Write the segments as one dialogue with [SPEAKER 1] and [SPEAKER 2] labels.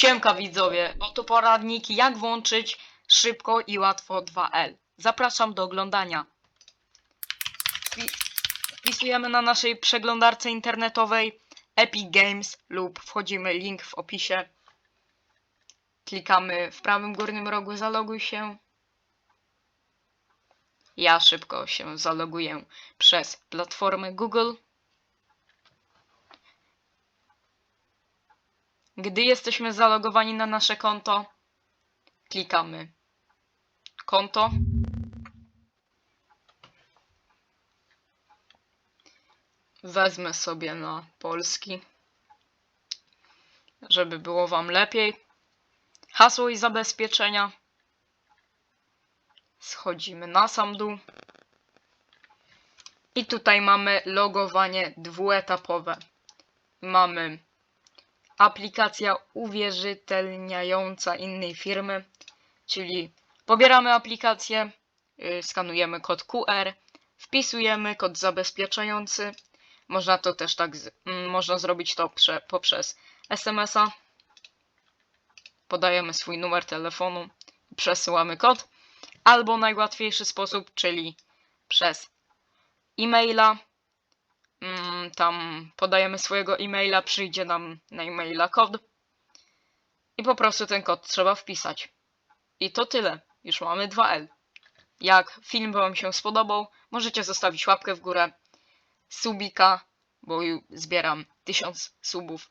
[SPEAKER 1] Siemka widzowie, oto poradnik jak włączyć szybko i łatwo 2L. Zapraszam do oglądania. Wpi- Wpisujemy na naszej przeglądarce internetowej Epic Games lub wchodzimy link w opisie. Klikamy w prawym górnym rogu zaloguj się. Ja szybko się zaloguję przez platformę Google. Gdy jesteśmy zalogowani na nasze konto, klikamy konto. Wezmę sobie na polski, żeby było Wam lepiej. Hasło i zabezpieczenia. Schodzimy na sam dół. I tutaj mamy logowanie dwuetapowe. Mamy aplikacja uwierzytelniająca innej firmy, czyli pobieramy aplikację, yy, skanujemy kod QR, wpisujemy kod zabezpieczający. Można to też tak, mm, można zrobić to prze, poprzez SMS-a. Podajemy swój numer telefonu, przesyłamy kod, albo najłatwiejszy sposób, czyli przez e-maila. Mm, tam podajemy swojego e-maila, przyjdzie nam na e-maila kod i po prostu ten kod trzeba wpisać. I to tyle. Już mamy 2L. Jak film Wam się spodobał, możecie zostawić łapkę w górę, subika, bo zbieram 1000 subów.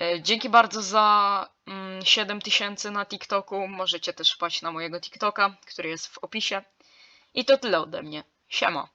[SPEAKER 1] E, Dzięki bardzo za mm, 7000 na TikToku. Możecie też wpaść na mojego TikToka, który jest w opisie. I to tyle ode mnie. Siema.